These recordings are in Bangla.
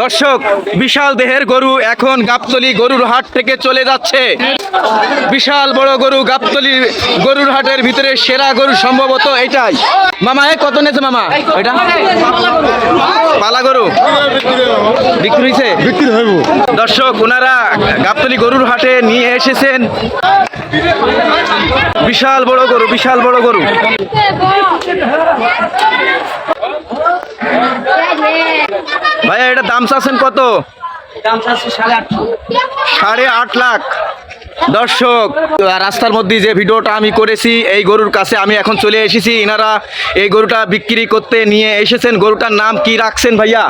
দর্শক বিশাল দেহের গরু এখন গাবতলি গরুর হাট থেকে চলে যাচ্ছে। বিশাল বড় গরু গাবতলি গরুর হাটের ভিতরে সেরা গরু সম্ভবত এটাই মামা এ কত নেছে মামা? এটা? পালা গরু। বিক্রি হয়েছে বিক্রি হইব। দর্শক ওনারা গাবতলি গরুর হাটে নিয়ে এসেছেন। বিশাল বড় গরু বিশাল বড় গরু। ভাইয়া এটা দাম চাচ্ছেন কত? সাড়ে আট লাখ। দর্শক রাস্তার মধ্যে যে ভিডিওটা আমি করেছি এই গরুর কাছে আমি এখন চলে এসেছি। ইনারা এই গরুটা বিক্রি করতে নিয়ে এসেছেন। গরুটার নাম কি রাখছেন ভাইয়া?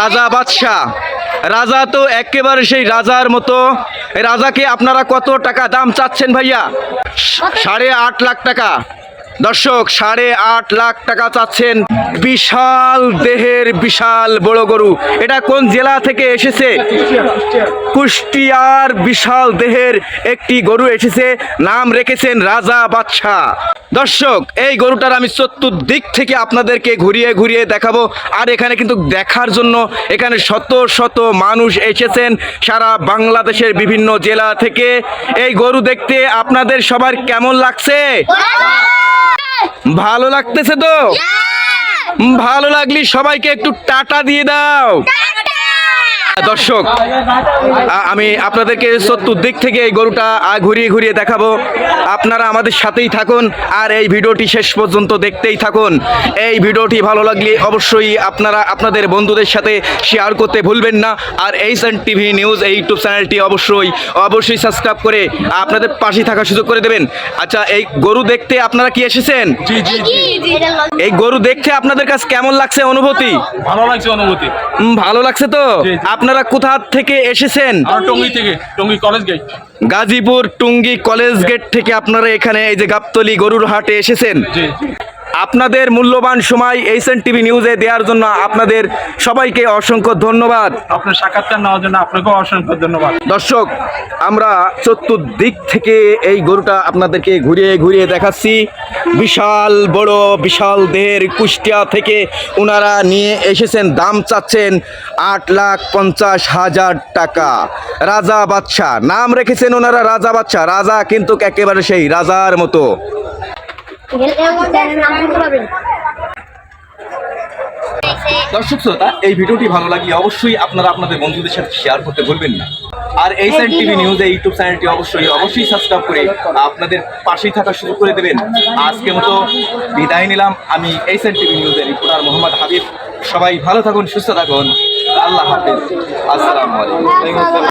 রাজা বাদশাহ। রাজা তো একেবারে সেই রাজার মতো। রাজাকে আপনারা কত টাকা দাম চাচ্ছেন ভাইয়া? সাড়ে আট লাখ টাকা। দর্শক, সাড়ে আট লাখ টাকা চাচ্ছেন বিশাল দেহের বিশাল বড় গরু। এটা কোন জেলা থেকে এসেছে? কুষ্টিয়ার বিশাল দেহের একটি গরু এসেছে, নাম রেখেছেন রাজা বাদশাহ। দর্শক, এই গরুটার আমি চতুর্দিক থেকে আপনাদেরকে ঘুরিয়ে ঘুরিয়ে দেখাবো। আর এখানে কিন্তু দেখার জন্য এখানে শত শত মানুষ এসেছেন সারা বাংলাদেশের বিভিন্ন জেলা থেকে। এই গরু দেখতে আপনাদের সবার কেমন লাগছে? ভালো লাগতেছে তো? ভালো লাগলি সবাইকে একটু টাটা দিয়ে দাও। দর্শক আমি আপনাদেরকে চতুর্দিক থেকে এই গরুটা ঘুরিয়ে ঘুরিয়ে দেখাবো। আপনারা আমাদের সাথেই থাকুন আর এই ভিডিওটি শেষ পর্যন্ত দেখতেই থাকুন। এই ভিডিওটি ভালো লাগলে অবশ্যই আপনারা আপনাদের বন্ধুদের সাথে শেয়ার করতে ভুলবেন না। আর এই সান টিভি নিউজ এই ইউটিউব চ্যানেলটি অবশ্যই অবশ্যই সাবস্ক্রাইব করে আপনাদের পাশে থাকার সুযোগ করে দেবেন। আচ্ছা এই গরু দেখতে আপনারা কি এসেছেন? এই গরু দেখতে আপনাদের কাছে কেমন লাগছে অনুভূতি? ভালো লাগছে অনুভূতি। ভালো লাগছে তো। আপনারা কোথা থেকে এসেছেন? টঙ্গি থেকে Tongi college gate Gazipur Tongi college gate থেকে আপনারা এখানে এই যে গাবতলি গরুর হাটে এসেছেন আপনাদের মূল্যবান সময় এইচএন টিভি নিউজে দেওয়ার জন্য আপনাদের সবাইকে অসংখ্য ধন্যবাদ। আপনার সাক্ষাৎকার নেওয়ার জন্য আপনাকেও অসংখ্য ধন্যবাদ। দর্শক আমরা চতুর্দিক থেকে এই গরুটা আপনাদেরকে ঘুরিয়ে ঘুরিয়ে দেখাচ্ছি। বিশাল বড় বিশাল দেহের কুষ্টিয়া থেকে ওনারা নিয়ে এসেছেন দাম চাচ্ছেন আট লাখ পঞ্চাশ হাজার টাকা। রাজা বাদশাহ নাম রেখেছেন ওনারা রাজা বাদশাহ। রাজা কিন্তু একেবারে সেই রাজার মতো। দর্শক শ্রোতা এই ভিডিওটি ভালো লাগলে অবশ্যই আপনারা আপনাদের বন্ধুদের সাথে শেয়ার করতে ভুলবেন না। আর এই সাইন টিভি নিউজ এই ইউটিউব চ্যানেলটি অবশ্যই অবশ্যই সাবস্ক্রাইব করে আপনাদের পাশেই থাকা শুরু করে দেবেন। আজকে মতো বিদায় নিলাম। আমি এই সাইন টিভি নিউজের রিপোর্টার মোহাম্মদ হাবিব। সবাই ভালো থাকুন সুস্থ থাকুন। আল্লাহ হাফিজ। আসসালামু আলাইকুম।